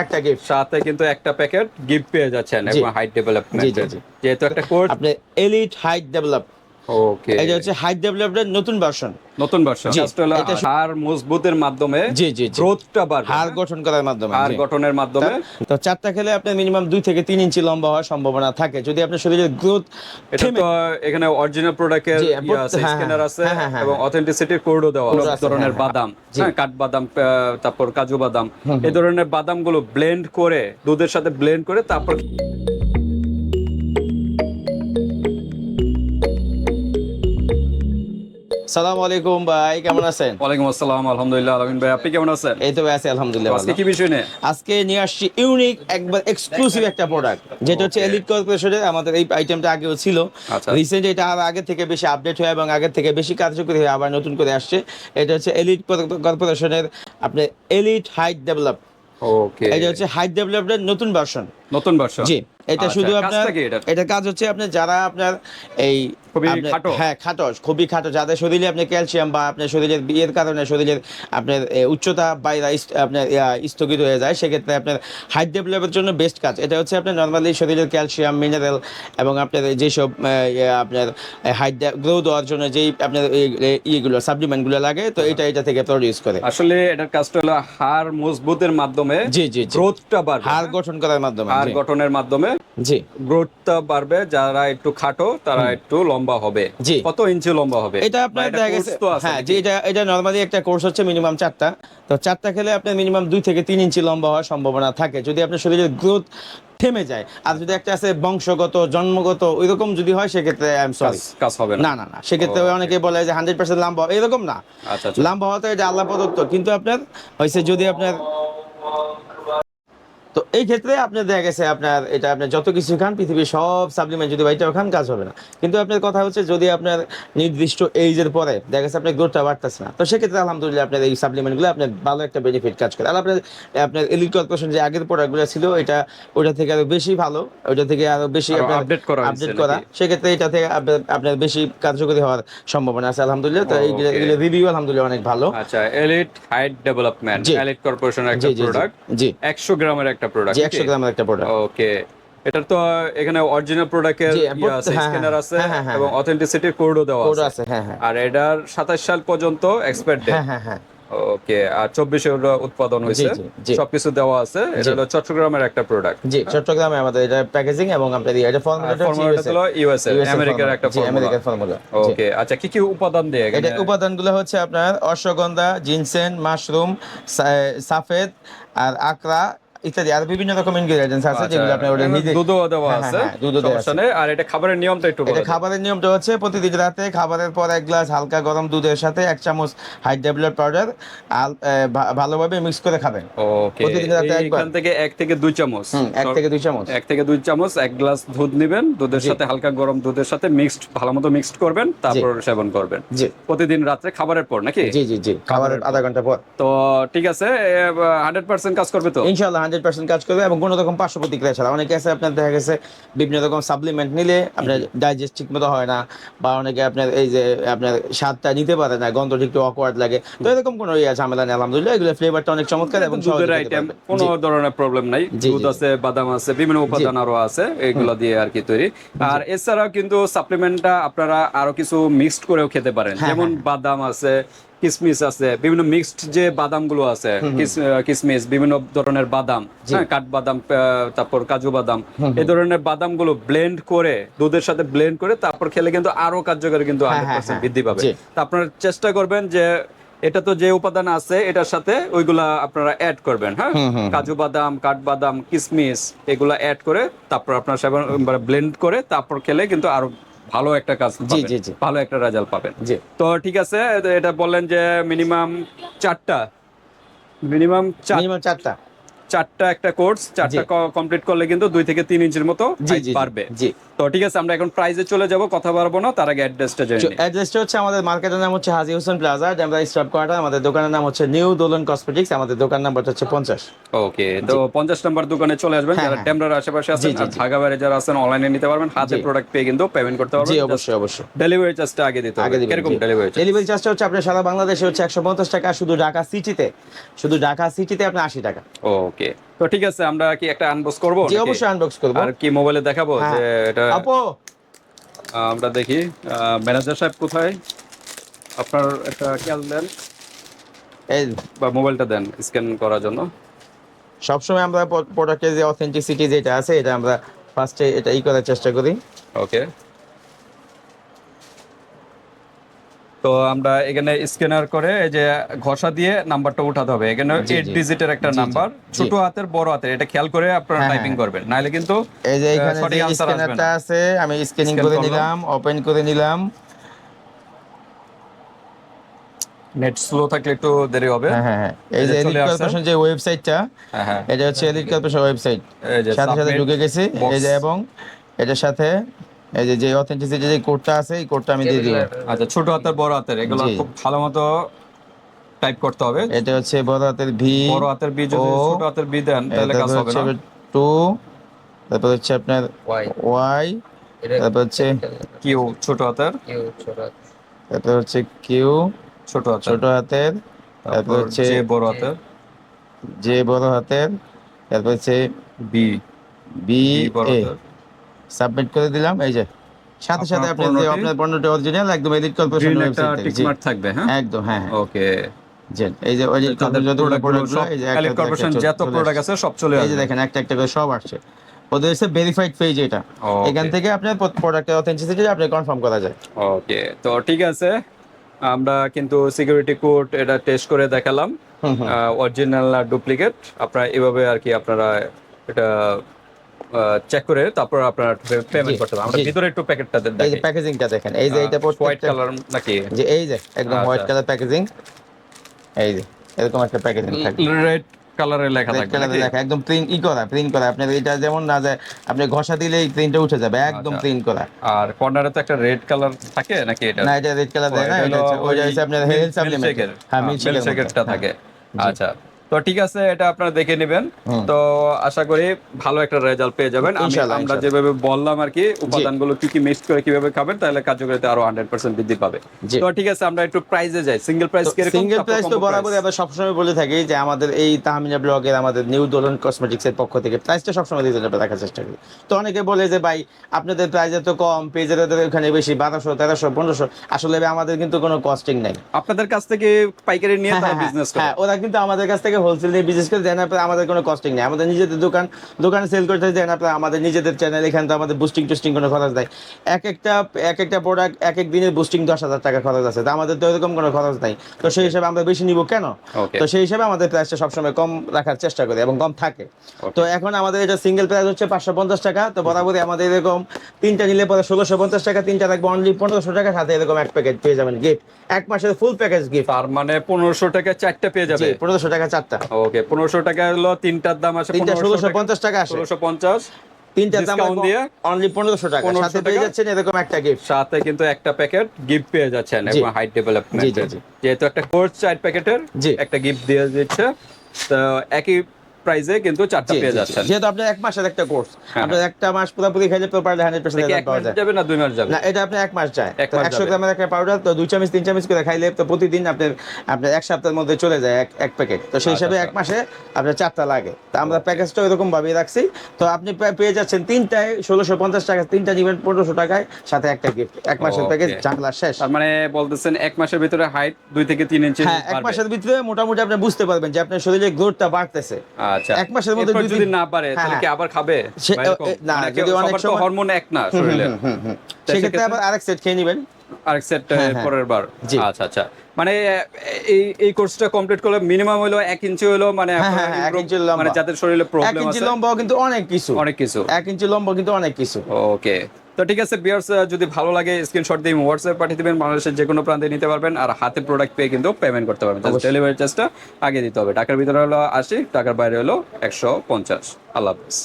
একটা গিফট সাথে কিন্তু একটা প্যাকেট গিফট পেয়ে যাচ্ছেন হাইট ডেভেলপমেন্ট। যেহেতু একটা কোর্স আপনি এলিট হাইট ডেভেলপ ওকে এটা হচ্ছে হাইট ডেভেলপের নতুন ভার্সন নতুন ভার্সন জাস্ট হলো হাড় মজবুতের মাধ্যমে জি জি গ্রোথটা বাড়বে। হাড় গঠন করার মাধ্যমে জি। গঠনের মাধ্যমে। তো চারটা খেলে আপনার মিনিমাম দুই থেকে তিন ইঞ্চি লম্বা হওয়ার সম্ভাবনা থাকে। যদি আপনার শরীরের গ্রোথ এটা তো এখানে অরিজিনাল প্রোডাক্টের স্ক্যানার আছে হ্যাঁ, হ্যাঁ, হ্যাঁ, এবং অথেন্টিসিটির কোডও দেওয়া আছে, ধরনের বাদাম। হ্যাঁ। কাঠ বাদাম তারপর কাজু বাদাম। এই ধরনের বাদামগুলো ব্লেন্ড করে দুধের সাথে ব্লেন্ড করে তারপর সালাম আলাইকুম ভাই কেমন আছেন? ওয়ালাইকুম আসসালাম আলহামদুলিল্লাহ আলমিন ভাই আপনি কেমন আছেন? এই তো ভাই আছি আলহামদুলিল্লাহ আজকে কি বিষয় নিয়ে? আজকে নিয়ে আসছি ইউনিক একবার এক্সক্লুসিভ একটা প্রোডাক্ট যেটা হচ্ছে এলিট কর্পোরেশনের আমাদের এই আইটেমটা আগেও ছিল। আচ্ছা। রিসেন্ট এটা আর আগে থেকে বেশি আপডেট হয় এবং আগের থেকে বেশি কার্যকরী হয়ে আবার নতুন করে আসছে। এটা হচ্ছে এলিট কর্পোরেশনের আপনার এলিট হাইট ডেভেলপ ওকে এটা হচ্ছে হাইট ডেভেলপের নতুন ভার্সন নতুন ভার্সন জি এটা আচ্ছা, শুধু আপনার এটা? কাজ হচ্ছে আপনার যারা আপনার এই? হ্যাঁ খাটো খুবই খাটো যাদের শরীরে আপনার ক্যালসিয়াম বা আপনার শরীরের বিয়ের কারণে শরীরের আপনার উচ্চতা বাইরা আপনার স্থগিত হয়ে যায় সেক্ষেত্রে আপনার হাইট ডেভেলপের জন্য বেস্ট কাজ। এটা হচ্ছে আপনার নর্মালি শরীরের ক্যালসিয়াম মিনারেল এবং আপনার যেসব আপনার হাইট গ্রো দেওয়ার জন্য যেই আপনার ইয়েগুলো সাপ্লিমেন্টগুলো লাগে তো এটা এটা থেকে প্রডিউস করে। আসলে এটার কাজটা হলো হাড় মজবুতের মাধ্যমে জি জি জি। গ্রোথটা বাড়বে। হাড় গঠন করার মাধ্যমে। হাড় গঠনের মাধ্যমে জি। গ্রোথটা বাড়বে যারা একটু খাটো তারা একটু লম্বা হবে। জি। কত ইঞ্চি লম্বা হবে? এটা আপনার দেখা গেছে হ্যাঁ? যে এটা এটা নর্মালি একটা কোর্স হচ্ছে মিনিমাম চারটা। তো চারটা খেলে আপনার মিনিমাম দুই থেকে তিন ইঞ্চি লম্বা হওয়ার সম্ভাবনা থাকে। যদি আপনার শরীরের গ্রোথ থেমে যায় আর যদি একটা আছে বংশগত জন্মগত ওইরকম যদি হয় সেক্ষেত্রে আই এম সরি কাজ- কাজ হবে না। না না না। সেক্ষেত্রে অনেকে বলে যে হান্ড্রেড পার্সেন্ট লাম্বা এরকম না। আচ্ছা আচ্ছা। লাম্বা হওয়া এটা আল্লাহ প্রদত্ত। কিন্তু আপনার হয়েছে যদি আপনার তো এই ক্ষেত্রে আপনার দেখা গেছে আপনার এটা আপনার যত কিছু খান পৃথিবীর সব সাপ্লিমেন্ট যদি বাইটাও খান কাজ হবে না। কিন্তু আপনার কথা হচ্ছে যদি আপনার নির্দিষ্ট এইজের পরে দেখা গেছে আপনার গ্রোথটা বাড়তেছে না তো সেক্ষেত্রে আলহামদুলিল্লাহ আপনার এই সাপ্লিমেন্টগুলো আপনার ভালো একটা বেনিফিট কাজ করে। আর আপনার আপনার এলিট কর্পোরেশন যে আগের প্রোডাক্টগুলো ছিল এটা ওটা থেকে আরও বেশি ভালো ওটা থেকে আরও বেশি আপনার update করা আপডেট করা। সেক্ষেত্রে এটা থেকে আপনার- বেশি কার্যকরী হওয়ার সম্ভাবনা আছে আলহামদুলিল্লাহ। তো এইগুলো রিভিউ আলহামদুলিল্লাহ অনেক ভালো। আচ্ছা এলিট হাইট ডেভেলপমেন্ট এলিট কর্পোরেশনের একটা প্রোডাক্ট জি 100 গ্রামের একটা প্রোডাক্ট জি একশো গ্রামের একটা প্রোডাক্ট ওকে এটার তো এখানে অরিজিনাল প্রোডাক্টের হ্যাঁ, স্ক্যানার হ্যাঁ, আছে হ্যাঁ, হ্যাঁ, এবং অথেন্টিসিটির কোডও দেওয়া কোড আছে। আছে হ্যাঁ হ্যাঁ। আর এটার 27 সাল পর্যন্ত এক্সপায়ার ডেট হ্যাঁ হ্যাঁ হ্যাঁ। ওকে আর 24 এর উৎপাদন হয়েছে। সবকিছু দেওয়া আছে। এটা হলো চট্টগ্রামের একটা প্রোডাক্ট জি চট্টগ্রামে আমাদের এটা প্যাকেজিং এবং ইয়ে, এটা ফর্মুলাটা ফর্মুলাটা হলো ইউএসএ আমেরিকার একটা ফর্মুলা আমেরিকার ফর্মুলা ওকে আচ্ছা কি কি উপাদান দিয়ে এটা উপাদানগুলো হচ্ছে আপনার অশ্বগন্ধা জিনসেন মাশরুম সাফেদ আর আকরা ইত্যাদি আর বিভিন্ন রকম ইনগ্রেডিয়েন্টস আছে আচ্ছা, যেগুলো আপনার ওটা নিজে দুধও দেওয়া হ্যাঁ, আছে হ্যাঁ, দুধও দেওয়া নেই। আর এটা খাবারের নিয়মটা একটু এটা খাবারের নিয়মটা হচ্ছে প্রতিদিন রাতে খাবারের পর এক গ্লাস হালকা গরম দুধের সাথে এক চামচ হাই ডেভেলপ পাউডার ভালোভাবে মিক্স করে খাবেন। ওকে প্রতিদিন রাতে একবার। এখান থেকে এক থেকে দুই চামচ। এক থেকে দুই চামচ। এক থেকে দুই চামচ এক গ্লাস দুধ নেবেন দুধের সাথে হালকা গরম দুধের সাথে মিক্সড ভালো মতো মিক্সড করবেন তারপর সেবন করবেন। প্রতিদিন রাত্রে খাবারের পর নাকি? জি জি জি খাবারের আধা ঘণ্টা পর। তো ঠিক আছে হান্ড্রেড পার্সেন্ট কাজ করবে তো? ইনশাআল্লাহ হান্ড্রেড পার্সেন্ট কাজ করবে এবং কোনো রকম পার্শ্ব প্রতিক্রিয়া ছাড়া। অনেকে আছে আপনার দেখা গেছে বিভিন্ন রকম সাপ্লিমেন্ট নিলে আপনার ডাইজেস্ট ঠিক মতো হয় না বা অনেকে আপনার এই যে আপনার স্বাদটা নিতে পারে না গন্ধটা একটু অকওয়ার্ড লাগে। তো এরকম কোনো ইয়ে ঝামেলা নেই আলহামদুলিল্লাহ। এগুলো ফ্লেভারটা অনেক চমৎকার এবং দুধের আইটেম কোনো ধরনের প্রবলেম নাই। দুধ আছে বাদাম আছে বিভিন্ন উপাদান আরও আছে এগুলো দিয়ে আর কি তৈরি। আর এছাড়াও কিন্তু সাপ্লিমেন্টটা আপনারা আরও কিছু মিক্সড করেও খেতে পারেন। হ্যাঁ, যেমন বাদাম আছে কিসমিস আছে বিভিন্ন মিক্সড যে বাদামগুলো আছে কিসমিস বিভিন্ন ধরনের বাদাম হ্যাঁ কাঠবাদাম আহ, তারপর কাজু বাদাম এই ধরনের বাদামগুলো ব্লেন্ড করে দুধের সাথে ব্লেন্ড করে তারপর খেলে কিন্তু আরও কার্যকরী কিন্তু হ্যাঁ, হ্যাঁ, হ্যাঁ। বৃদ্ধি পাবে। তা আপনারা চেষ্টা করবেন যে এটা তো যে উপাদান আছে এটার সাথে ওইগুলা আপনারা অ্যাড করবেন হ্যাঁ? কাজু বাদাম কাঠবাদাম কিসমিস এগুলা অ্যাড করে তারপর আপনার সেবন ব্লেন্ড করে তারপর খেলে কিন্তু আরও ভালো একটা কাজ জি, জি, জি। ভালো একটা রেজাল্ট পাবেন। জি। তো ঠিক আছে এটা বললেন যে মিনিমাম চারটা। মিনিমাম মিনিমাম চারটা। চারটা একটা কোর্স চারটা কমপ্লিট করলে কিন্তু দুই থেকে তিন ইঞ্চির মতো জি জি তো ঠিক আছে আমরা এখন প্রাইজে চলে যাব কথা বাড়বো না তার আগে অ্যাড্রেসটা জেনে অ্যাড্রেসটা হচ্ছে আমাদের মার্কেটের নাম হচ্ছে Haji Hossain plaza Demra staff quarter আমাদের দোকানের নাম হচ্ছে নিউ দোলন কসমেটিক্স আমাদের দোকান নাম্বারটা হচ্ছে পঞ্চাশ। ওকে তো পঞ্চাশ নাম্বার দোকানে চলে আসবেন হ্যাঁ, যারা হ্যাঁ। ডেমরার আশেপাশে আছেন জি, জি, ঢাকা বাইরে যারা আছেন অনলাইনে নিতে পারবেন হাতে প্রোডাক্ট পেয়ে কিন্তু পেমেন্ট করতে জি পারবেন অবশ্যই। অবশ্যই ডেলিভারি চার্জটা আগে দিতে হবে কীরকম ডেলিভারি চার্জ ডেলিভারি চার্জটা হচ্ছে আপনার সারা বাংলাদেশে হচ্ছে একশো পঞ্চাশ টাকা শুধু ঢাকা সিটিতে শুধু ঢাকা সিটিতে আপনার আশি টাকা। ওকে ওকে। তো ঠিক আছে আমরা কি একটা আনবক্স করব জি অবশ্যই আনবক্স করব। আর কি মোবাইলে দেখাবো হ্যাঁ। যে এটা আপু! আমরা দেখি। ম্যানেজার সাহেব কোথায়? আপনার একটা খেয়াল দেন। এই বা মোবাইলটা দেন স্ক্যান করার জন্য। সবসময় আমরা প্রোডাক্টের যে অথেন্টিসিটি যেটা আছে এটা আমরা ফার্স্টে এটা ই করার চেষ্টা করি। ওকে। তো আমরা এখানে স্ক্যানার করে এই যে ঘষা দিয়ে নাম্বারটা উঠাতে হবে। এখানে এইট ডিজিটের একটা নাম্বার ছোট হাতের বড় হাতের এটা খেয়াল করে আপনারা হ্যাঁ, টাইপিং হ্যাঁ। করবেন। নাহলে কিন্তু এই যে এখানে স্ক্যানারটা আছে আমি স্ক্যানিং করে। নিলাম ওপেন করে নিলাম। নেট স্লো থাকলে একটু দেরি হবে। হ্যাঁ হ্যাঁ হ্যাঁ। এই যে এলিট কর্পোরেশন যে ওয়েবসাইটটা হ্যাঁ হ্যাঁ। এটা হচ্ছে এলিট কর্পোরেশন ওয়েবসাইট এই যে সাথে সাথে ঢুকে গেছি। এই যে এবং এটার সাথে এই যে যে অথেন্টিসিটি যে কোডটা আছে এই কোডটা আমি দিয়ে দিব। আচ্ছা ছোট হাতের বড় হাতের এগুলো খুব ভালো মতো টাইপ করতে হবে। এটা হচ্ছে বড় হাতের ভি বড় হাতের বি যদি ছোট হাতের বি দেন তাহলে কাজ হবে না। টু তারপর হচ্ছে আপনার ওয়াই ওয়াই তারপর হচ্ছে কিউ ছোট হাতের। কিউ ছোট তারপর হচ্ছে কিউ ছোট হাতের। ছোট হাতের তারপর তারপর হচ্ছে যে বড় হাতের। জে বড় হাতের তারপর হচ্ছে বি বি বি বড় হাতের। সাবমিট করে দিলাম এই যে। সাথে সাথে আপনার আপনার যে আপনার পণ্যটি? অরিজিনাল একদম এডিট কর্পোরেশন একটা টিক মার্ক থাকবে হ্যাঁ? একদম হ্যাঁ হ্যাঁ। ওকে জি এই যে এডিট কর্পোরেশন প্রোডাক্টগুলো প্রোডাক্টগুলো সব এই যে এলিট কর্পোরেশন যত প্রোডাক্ট আছে সব চলে এই যে দেখেন একটা একটা করে সব আসছে। ওদের হচ্ছে ভেরিফাইড পেজ এটা। এখান থেকে আপনার প্রোডাক্টের অথেন্টিসিটি আপনি কনফার্ম করা যায়। ওকে তো ঠিক আছে আমরা কিন্তু সিকিউরিটি কোড এটা টেস্ট করে দেখালাম। অরিজিনাল আর ডুপ্লিকেট আপনারা এভাবে আর কি আপনারা এটা চেক করে তারপর আপনারা পেমেন্ট করতে পারবেন আমরা ভিতরে একটু প্যাকেটটা এই যে প্যাকেজিংটা দেখেন এই যে এটা হোয়াইট কালার নাকি? যে এই যে একদম আচ্ছা। হোয়াইট কালার প্যাকেজিং এই যে এরকম একটা প্যাকেজিং থাকবে। রেড কালারে লেখা থাকবে কালারে লেখা একদম প্রিন্ট ই করা প্রিন্ট করা। আপনার এটা যেমন না যায় আপনি ঘষা দিলেই প্রিন্টটা উঠে যাবে একদম আচ্ছা। প্রিন্ট করা। আর কর্নারে তো একটা রেড কালার থাকে নাকি এটা? না এটা রেড কালার দেয় না এটা ওইটা হচ্ছে আপনার হেলথ সাপ্লিমেন্ট হ্যাঁ মিল্কশেকেরটা মিল্কশেকের থাকে। আচ্ছা। তো ঠিক আছে এটা আপনারা দেখে নেবেন। তো আশা করি ভালো একটা রেজাল্ট পেয়ে যাবেন। আমরা যেভাবে বললাম আর কি উপাদানগুলো কি কি মিক্স করে কীভাবে খাবেন তাহলে কার্যকারিতা আরও হান্ড্রেড পার্সেন্ট বৃদ্ধি পাবে। তো ঠিক আছে আমরা একটু প্রাইসে যাই। সিঙ্গেল প্রাইস সিঙ্গেল প্রাইস তো বরাবরই। আমরা সবসময় বলে থাকি যে আমাদের এই তাহমিনা ব্লগের আমাদের নিউ দোলন কসমেটিক্স এর পক্ষ থেকে প্রাইসটা সবসময় রিজনেবল রাখার চেষ্টা করি। তো অনেকে বলে যে ভাই আপনাদের প্রাইস এত কম পেজের ওখানে বেশি বারোশো তেরোশো পনেরোশো। আসলে আমাদের কিন্তু কোনো কস্টিং নাই। আপনাদের কাছ থেকে পাইকারি নিয়ে হ্যাঁ, তারা হ্যাঁ, বিজনেস করে। হ্যাঁ ওরা কিন্তু আমাদের কাছ থেকে হোলসেল নিয়ে বিজনেস করে দেন আপনার আমাদের কোনো কস্টিং নেই। আমাদের নিজেদের দোকান দোকানে সেল করতে দেন আপনার আমাদের নিজেদের চ্যানেল এখানে তো আমাদের বুস্টিং টুস্টিং কোনো খরচ নাই। এক একটা এক একটা প্রোডাক্ট এক এক দিনের বুস্টিং দশ হাজার টাকা খরচ আছে তো আমাদের তো এরকম কোনো খরচ নাই। তো সেই হিসাবে আমরা বেশি নিব কেন? তো সেই হিসাবে আমাদের প্রাইসটা সবসময় কম রাখার চেষ্টা করি এবং কম থাকে। তো এখন আমাদের এটা সিঙ্গেল প্রাইস হচ্ছে পাঁচশো পঞ্চাশ টাকা তো বরাবরই আমাদের এরকম তিনটা নিলে পরে ষোলোশো পঞ্চাশ টাকা তিনটা থাকবে অনলি পনেরোশো টাকা সাথে এরকম এক প্যাকেট পেয়ে যাবেন গিফট এক মাসের ফুল প্যাকেজ গিফট তার মানে পনেরোশো টাকা চারটা পেয়ে যাবে? পনেরোশো টাকা চারটা। ওকে পনেরোশো টাকা হলো তিনটার দাম আছে তিনটা ষোলোশো পঞ্চাশ টাকা আসে। ষোলোশো পঞ্চাশ। তিনটার দাম দিয়ে অনলি পনেরোশো টাকা। 1500 সাথে পেয়ে? যাচ্ছেন এরকম একটা গিফট সাথে কিন্তু একটা প্যাকেট গিফট পেয়ে যাচ্ছেন। এবং হাইট ডেভেলপমেন্ট। যেহেতু একটা কোর্স চার প্যাকেটের একটা গিফট দিয়ে দিচ্ছে তো একই প্রাইসে কিন্তু চারটা পেয়ে। যাচ্ছেন। যেহেতু আপনার এক মাসের একটা কোর্স হ্যাঁ, আপনার একটা মাস পুরোপুরি হান্ড্রেড এটা কি পার্সেন্ট এক পাওয়া যায়। যাবে না দুই মাস যাবে? না এটা আপনি এক মাস যায়। এক মাস একশো যাবে। গ্রামের একটা পাউডার তো দুই চামচ তিন চামচ করে খাইলে তো প্রতিদিন আপনার আপনার এক সপ্তাহের মধ্যে চলে যায় এক এক প্যাকেট তো সেই হিসাবে আচ্ছা, এক মাসে আপনার চারটা লাগে। তো আমরা প্যাকেজটা এরকম ভাবেই রাখছি। তো আপনি পেয়ে যাচ্ছেন তিনটায় ষোলোশো পঞ্চাশ টাকা তিনটা নিবেন পনেরোশো টাকায় সাথে একটা গিফট এক মাসের. প্যাকেজ জানলা শেষ। তার মানে বলতেছেন এক মাসের ভিতরে হাইট দুই থেকে তিন ইঞ্চি হ্যাঁ এক মাসের ভিতরে মোটামুটি আপনি বুঝতে পারবেন যে আপনার শরীরের গ্রোথটা বাড়তেছে। আচ্ছা এক মাসের মধ্যে যদি না পারে তাহলে হ্যাঁ, কি আবার খাবে? এ- না, মানে যদি অনেক সময়- হরমোন এক না শরীরে সেক্ষেত্রে আবার আরেক সেট খেয়ে নেবেন। আরেক সেট হ্যাঁ, হ্যাঁ। পরের বার। আচ্ছা আচ্ছা। মানে এই এই কোর্সটা কমপ্লিট করলে মিনিমাম হলো এক ইঞ্চি হলো মানে হ্যাঁ, হ্যাঁ, ইঞ্চি লম্বা। মানে যাদের শরীরে প্রবলেম ইঞ্চি আছে। লম্বাও কিন্তু অনেক কিছু। অনেক কিছু। এক ইঞ্চি লম্বা কিন্তু অনেক কিছু। ওকে তো ঠিক আছে বিয়ার্স যদি ভালো লাগে স্ক্রিনশট দিয়ে হোয়াটসঅ্যাপ পাঠিয়ে দেবেন। বাংলাদেশের যে কোনো প্রান্তে নিতে পারবেন আর হাতে প্রোডাক্ট পেয়ে কিন্তু পেমেন্ট করতে পারবেন। ডেলিভারি চার্জটা আগে দিতে হবে। টাকার ভিতরে হলো আশি টাকার বাইরে হলো একশো পঞ্চাশ। আল্লাহ হাফিজ।